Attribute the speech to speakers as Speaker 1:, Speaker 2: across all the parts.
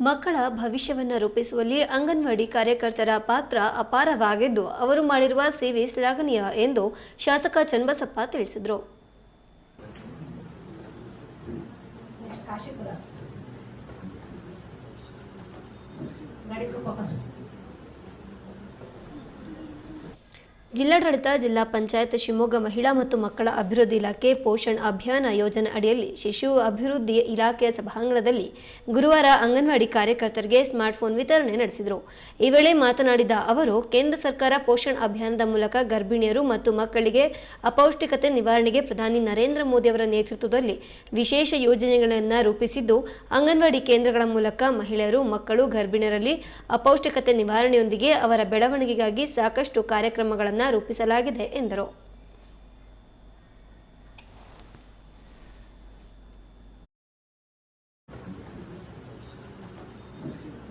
Speaker 1: ಮಕ್ಕಳ ಭವಿಷ್ಯವನ್ನು ರೂಪಿಸುವಲ್ಲಿ ಅಂಗನವಾಡಿ ಕಾರ್ಯಕರ್ತರ ಪಾತ್ರ ಅಪಾರವಾಗಿದ್ದು, ಅವರು ಮಾಡಿರುವ ಸೇವೆ ಶ್ಲಾಘನೀಯ ಎಂದು ಶಾಸಕ ಚನ್ನಬಸಪ್ಪ ತಿಳಿಸಿದರು
Speaker 2: ನೆಕ್ಸ್ಟ್ ಕಾಶಿಪುರ ಗಾಡಿ ಗ್ರೂಪ್ ಫಸ್ಟ್
Speaker 1: ಜಿಲ್ಲಾಡಳಿತ, ಜಿಲ್ಲಾ ಪಂಚಾಯತ್, ಶಿವಮೊಗ್ಗ ಮಹಿಳಾ ಮತ್ತು ಮಕ್ಕಳ ಅಭಿವೃದ್ಧಿ ಇಲಾಖೆ ಪೋಷಣ್ ಅಭಿಯಾನ ಯೋಜನೆ ಅಡಿಯಲ್ಲಿ ಶಿಶು ಅಭಿವೃದ್ಧಿ ಇಲಾಖೆಯ ಸಭಾಂಗಣದಲ್ಲಿ ಗುರುವಾರ ಅಂಗನವಾಡಿ ಕಾರ್ಯಕರ್ತರಿಗೆ ಸ್ಮಾರ್ಟ್ಫೋನ್ ವಿತರಣೆ ನಡೆಸಿದರು. ಈ ವೇಳೆ ಮಾತನಾಡಿದ ಅವರು, ಕೇಂದ್ರ ಸರ್ಕಾರ ಪೋಷಣ್ ಅಭಿಯಾನದ ಮೂಲಕ ಗರ್ಭಿಣಿಯರು ಮತ್ತು ಮಕ್ಕಳಿಗೆ ಅಪೌಷ್ಟಿಕತೆ ನಿವಾರಣೆಗೆ ಪ್ರಧಾನಿ ನರೇಂದ್ರ ಮೋದಿ ಅವರ ನೇತೃತ್ವದಲ್ಲಿ ವಿಶೇಷ ಯೋಜನೆಗಳನ್ನು ರೂಪಿಸಿದ್ದು, ಅಂಗನವಾಡಿ ಕೇಂದ್ರಗಳ ಮೂಲಕ ಮಹಿಳೆಯರು, ಮಕ್ಕಳು ಗರ್ಭಿಣಿಯರಲ್ಲಿ ಅಪೌಷ್ಟಿಕತೆ ನಿವಾರಣೆಯೊಂದಿಗೆ ಅವರ ಬೆಳವಣಿಗೆಗಾಗಿ ಸಾಕಷ್ಟು ಕಾರ್ಯಕ್ರಮಗಳನ್ನು ರೂಪಿಸಲಾಗಿದೆ ಎಂದರು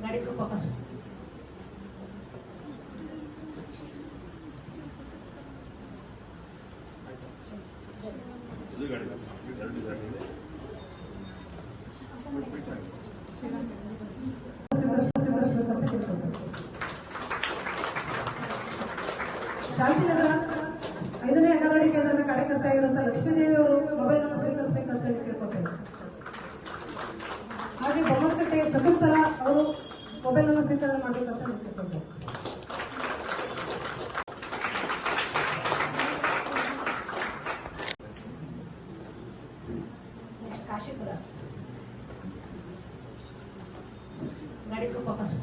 Speaker 2: ಗಾಡಿ ಗ್ರೂಪ್ ಫಸ್ಟ್
Speaker 3: ಶಾಂತಿನಗರ ಐದನೇ ಅಂಗನವಾಡಿ ಕೇಂದ್ರದ ಕಾರ್ಯಕರ್ತ ಆಗಿರುವಂತ ಲಕ್ಷ್ಮೀದೇವಿ ಅವರು ಮೊಬೈಲ್ ಅನ್ನು ಸ್ವೀಕರಿಸಬೇಕಂತ ಹೇಳಿ ಕೇಳ್ಕೊತೇನೆ ಹಾಗೆ ಬೊಮ್ಮನಕಟ್ಟೆ ಶಕುಂತಲ ಅವರು ಮೊಬೈಲ್ ಅನ್ನು ಸ್ವೀಕರಣೆ ಮಾಡಬೇಕಂತ
Speaker 2: ನೆಕ್ಸ್ಟ್ ಕಾಶಿಪುರ. ಗಾಡಿ ಫಸ್ಟ್